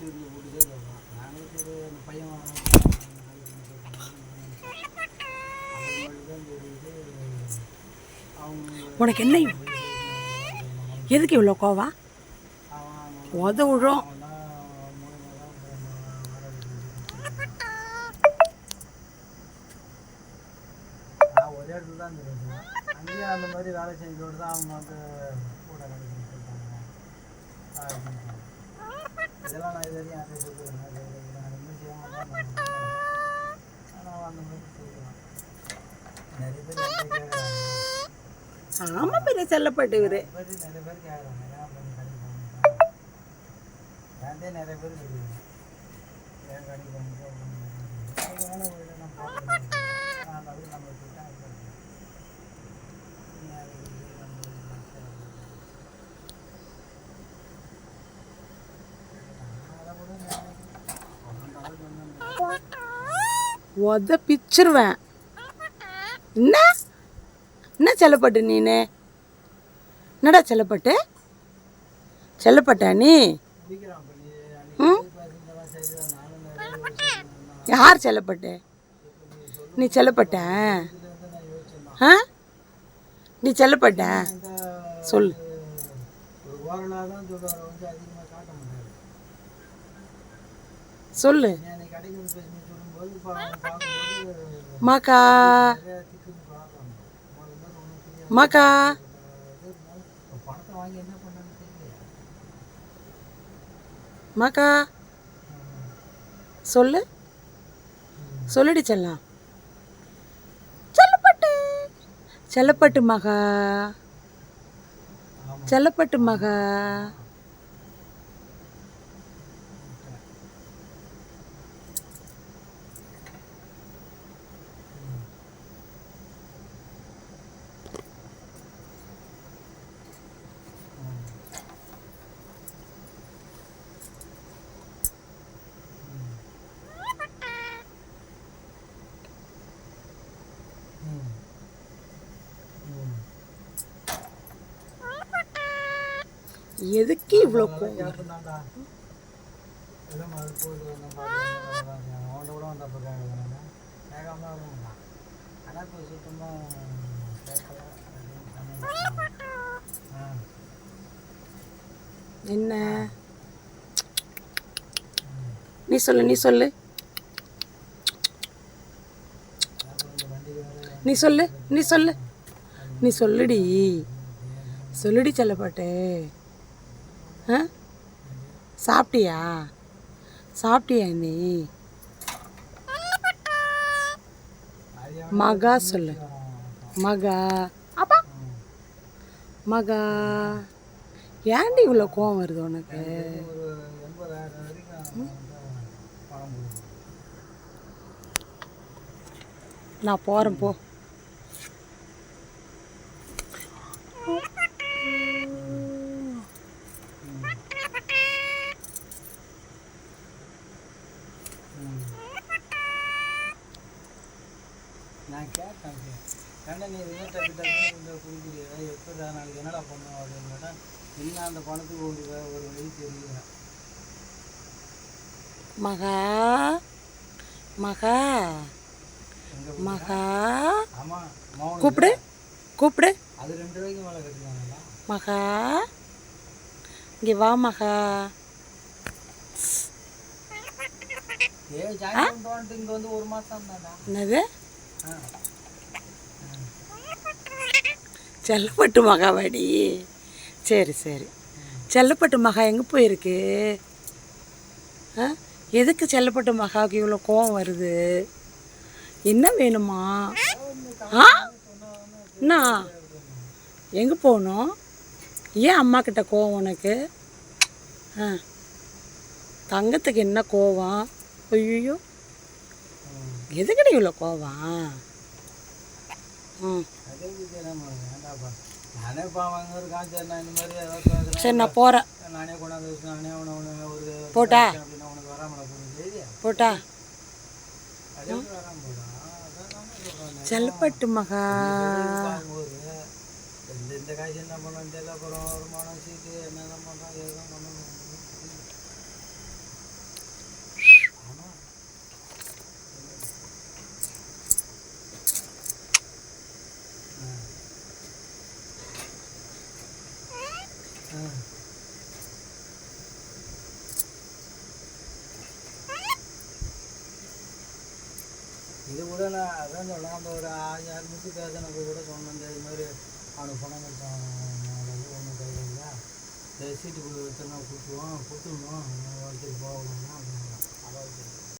சரி அந்த பையன் உனக்கு என்ன எதுக்கு இவ்வளோ கோவா? அவன் உத விழும் அவனா மூணு நான் ஒரே இடத்துல தான் இருந்தேன். அங்கேயும் அந்த மாதிரி வேலை செஞ்சோடு தான் அவங்க வந்து கூட கிடைக்கணும்னு சொல்லிட்டாங்க அப்படின்ட்டாங்க. இதெல்லாம் நான் இது வரையும் யார்கிட்டயும் சொல்லுவேன் ஆனால் அந்த மாதிரி செய்யலாம் நிறைய பேர் என்கிட்ட பெரிய செல்லப்பட்டு இவரு நிறைய பேர் கேட்குறாங்க ஏன் நிறைய பேர் கேட்குறாங்க ஏன் கடைக்கு போகணும் நான் பார்க்குறேன் நான் நம்ம விட்டுட்டேன் அது இருக்கு. நீ அது இது நம்ம இது சரி. நான் அதை கூட நினைக்கிறேன். ஒன்றும் கடவுள் வந்து உத பிச்சிருவேன். என்ன? என்ன செல்லப்பட்டு நீனு? என்னடா செல்லப்பட்டு? செல்லப்பட்ட நீ? பிடிக்கிறான் நீ யார் செல்லப்பட்டு? நீ செல்லப்பட்ட? ஆ? நீ செல்லப்பட்ட? இந்த சொல் ஒரு ஓரலாக தான் சொல்லுவார் வந்து அதிகமாக காட்ட முடியாது சொல்லு நீ அன்னைக்கு கடைக்கு வந்து பேசி சொல்லும்போது பா சொல்லு. மாக்கா. மாக்கா. மாக்கா. சொல்லு. சொல்லிடு செல்லாம் செல்லப்பட்டு. செல்லப்பட்டு மகா செல்லப்பட்டு மகா ம் ம் எதுக்கு இவ்வளோ கோவம் கேட்டுருந்தாண்டா எல்லாம் அது போயிட்டு வந்தோம் பார்த்து அவன்கிட்ட கூட வந்தப்போ கேட்குறாங்க கேட்காம தான் இருந்தான் ஆனால் இப்போ சுத்தமாக கேட்கல எதுக்கு இவ்வளோ என்ன? நீ சொல்லு நீ சொல்லு. நீ சொல்லு நீ சொல்லு. நீ சொல்லுடி. சொல்லுடி செல்லப்பாட்டே. ஆ? சாப்பிட்டியா? சாப்பிட்டியா நீ? மகா சொல்லு. மகா. அப்பா. மகா. ஏன்டி இவ்வளோ கோவம் வருது உனக்கு? நான் போகிறேன் போ. கேட்டேன் கண்ண நீ இது டக்கு டக்குன்னு இந்த குடிக்கிறியா எப்படா நாளைக்கு என்னடா பண்ணும் அப்படின்னு கேட்டேன் என்ன அந்த பணத்துக்கு ஒரு ஒரு வழி தெரியல மகா மகா மகா. கூப்பிடு கூப்பிடு. அது ரெண்டு ரூபாய்க்கு மேலே கட்டினாங்களா மகா இங்கே வா மகா. ஏ ஜாயின் பண்ணிட்டு இங்கே வந்து ஒரு மாதம் தான்டா என்னது? செல்லப்பட்டு மகாவாடி சரி சரி. செல்லப்பட்டு மகா எங்கே போயிருக்கு? ஆ? எதுக்கு செல்லப்பட்டு மகாவுக்கு இவ்வளோ கோவம் வருது? என்ன வேணுமா? ஆ? என்ன? எங்கே போகணும்? ஏன் அம்மா கிட்ட கோவம் உனக்கு? ஆ. தங்கத்துக்கு என்ன கோவம்? ஐயோ எதுக்கடி இவ்வளோ கோவம்? ஒரு. சரி நான் போகிறேன் ஒரு போட்டா? போட்டா. செல்லப்பட்டு மகா. இந்த காசு என்ன பண்ணணும் தெரியல அப்புறம் வருமானம் சீட்டு என்னென்ன பண்ணுறோம் எதுவும் பண்ணணும் ஆ. இது கூட நான் அதான் சொல்ல அந்த ஒரு ஆறு நிமிஷம் பேசினப்போ கூட சொன்னேன். இந்த இது மாதிரி அவனுக்கு பணம் கொடுத்தான் ஒன்றும் கையில் இல்லை இந்த சீட்டு வித்தனா கொடுத்துருவோம். கொடுத்துடணும். வச்சுட்டு போகணும்னா அப்படின்னா அதான் வச்சுருக்கேன்